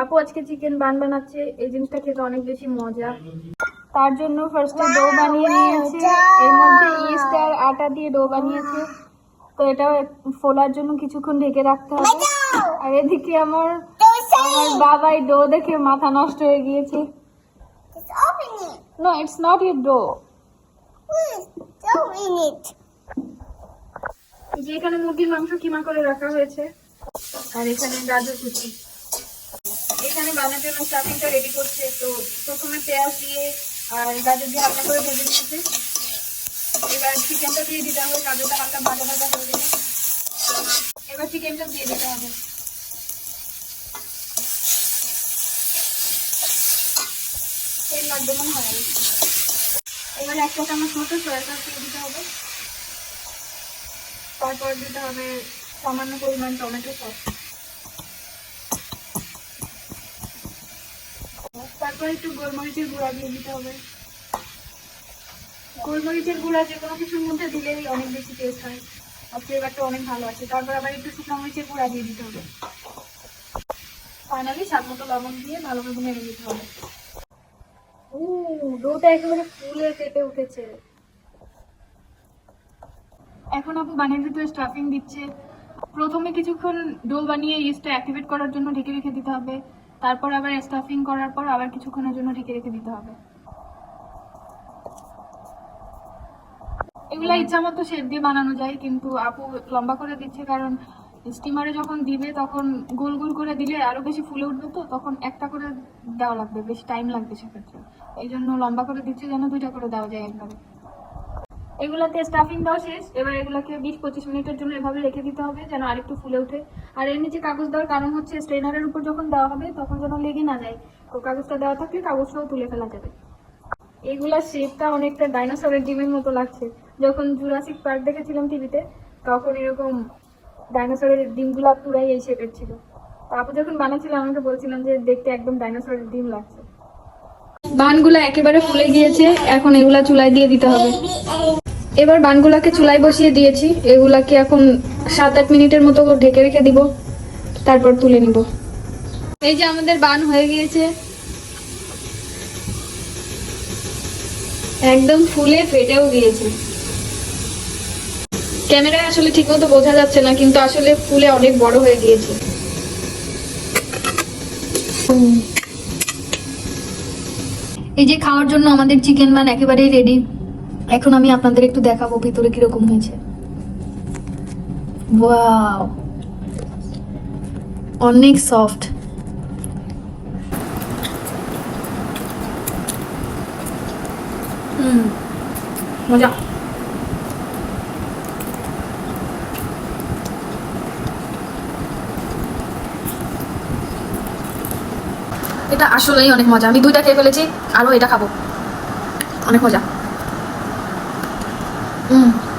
আপু, আজকে chicken bun বানাচ্ছে। এই জিনিসটা খেতে অনেক বেশি মজা। তার জন্য ফার্স্টে ডো বানিয়ে নিয়েছে। এর মধ্যে ইস্ট আর আটা দিয়ে ডো বানিয়েছে। তো এটা ফোলার জন্য কিছুক্ষণ ঢেকে রাখতে হবে। আর এদিকে আমার আমার বাবাই ডো দেখে মাথা নষ্ট হয়ে গিয়েছে. No it's not your dough যে এখানে মুরগির মাংস কিমা করে রাখা হয়েছে। আর এখানে গাজর কুচি। এখানে বানানোর জন্য স্টাফিংটা রেডি করছে। তো প্রথমে পেঁয়াজ দিয়ে আর গাজর দিয়ে হালকা করে ভেজে নিয়েছে। এবার চিকেনটা দিয়ে দিতে হবে। গাজরটা হালকা ভাজা ভাজা হয়ে গেলে এবার চিকেনটা দিয়ে দিতে হবে। তেল লাগবে মনে হয়। এবার একটা চামচ মতো সয়া সস দিয়ে দিতে হবে। তারপর দিতে হবে সামান্য পরিমাণ টমেটো সস তারপর একটু গোলমরিচের গুঁড়া দিয়ে দিতে হবে। গোলমরিচের গুঁড়া যে কোনো কিছুর মধ্যে দিলেই অনেক বেশি টেস্ট হয়। আর ফ্লেভারটা অনেক ভালো আছে। তারপর আবার একটু শুকনো মরিচের গুঁড়া দিয়ে দিতে হবে। ফাইনালি স্বাদ মতো লবণ দিয়ে ভালোভাবে নেড়ে দিতে হবে। ও ডোটা একেবারে ফুলে কেটে উঠেছে। এখন আপু বানের ভিতরে স্টাফিং দিচ্ছে। প্রথমে কিছুক্ষণ ডোল বানিয়ে ইস্টটা অ্যাক্টিভেট করার জন্য ঢেকে রেখে দিতে হবে। তারপর আবার স্টাফিং করার পর আবার কিছুক্ষণের জন্য ঢেকে রেখে দিতে হবে। এগুলা ইচ্ছা মতো শেপ দিয়ে বানানো যায়, কিন্তু আপু লম্বা করে দিচ্ছে কারণ স্টিমারে যখন দিবে তখন গোল গোল করে দিলে আরও বেশি ফুলে উঠবে তো, তখন একটা করে দেওয়া লাগবে, বেশি টাইম লাগবে সেক্ষেত্রে। এই জন্য লম্বা করে দিচ্ছে যেন দুইটা করে দেওয়া যায় একবারে। এগুলাতে স্টাফিং দেওয়া শেষ। এবার এগুলাকে বিশ পঁচিশ মিনিটের জন্য এভাবে রেখে দিতে হবে যেন আরেকটু ফুলে ওঠে। আর এর নিচে কাগজ দেওয়ার কারণ হচ্ছে স্ট্রেনারের উপর যখন দেওয়া হবে তখন যেন লেগে না যায়। তো কাগজটা দেওয়া থাকলে কাগজটাও তুলে ফেলা যাবে। এগুলা শেপটা অনেকটা ডাইনোসরের ডিমের মতো লাগছে। যখন জুরাসিক পার্ক দেখেছিলাম টিভিতে, তখন এরকম ডাইনোসরের ডিমগুলা পুরাই এই শেপের ছিল। তারপর যখন বানাচ্ছিলাম আমাকে বলছিলাম যে দেখতে একদম ডাইনোসরের ডিম লাগছে। বানগুলো একেবারে ফুলে গিয়েছে, এখন এগুলা চুলায় দিয়ে দিতে হবে। এবার বানগুলাকে চুলায় বসিয়ে দিয়েছি। এগুলাকে এখন সাত আট মিনিটের মতো ঢেকে রেখে দিব। তারপর তুলে নিব। এই যে আমাদের বান হয়ে গিয়েছে। একদম ফুলে ফেটেও গিয়েছে। ক্যামেরায় আসলে ঠিকমতো বোঝা যাচ্ছে না, কিন্তু আসলে ফুলে অনেক বড় হয়ে গিয়েছে। এই যে খাওয়ার জন্য আমাদের চিকেন বান একেবারেই রেডি এখন আমি আপনাদের একটু দেখাবো ভিতরে কীরকম হয়েছে। অনেক সফট। মজা। এটা আসলেই অনেক মজা। আমি দুইটা খেয়ে ফেলেছি আরও এটা খাব। অনেক মজা। 嗯。